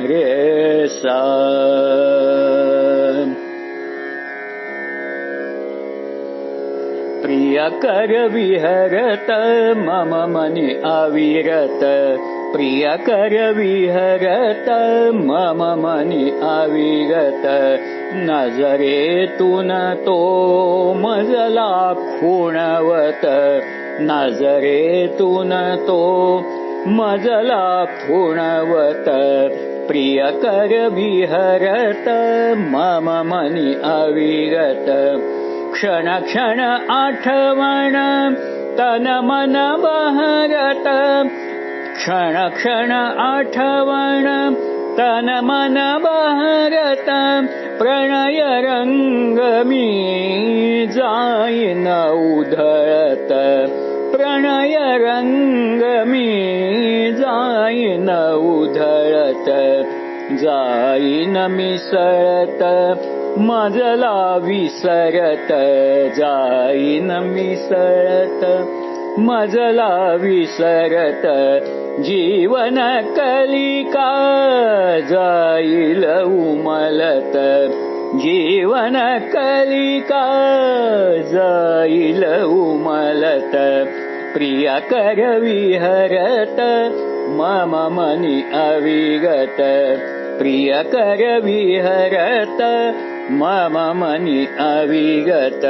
र प्रियकर विहरत मम मनि अविरत। प्रियकर विहरत मम मनि अविरत। नजरे तु न तो मजला खुणवत नजरे तु न तो मजला खुणवत प्रियकर विहरत मम मनि अविरत। क्षण क्षण आठवण तन मन बहरत। क्षण क्षण आठवण तन मन बहरत। प्रणय रङ्गमी जायिन उधरत प्रणय रङ्गमी जाईन उधळत जाईन मिसळत मजला विसरत जाईन मिसळत मजला विसरत जीवन कलिका जाईल उमलत जीवन कलिका जाईल उमलत प्रियकर विहरत मम मनि अविगत प्रियकर विहरत मम मनि अविगत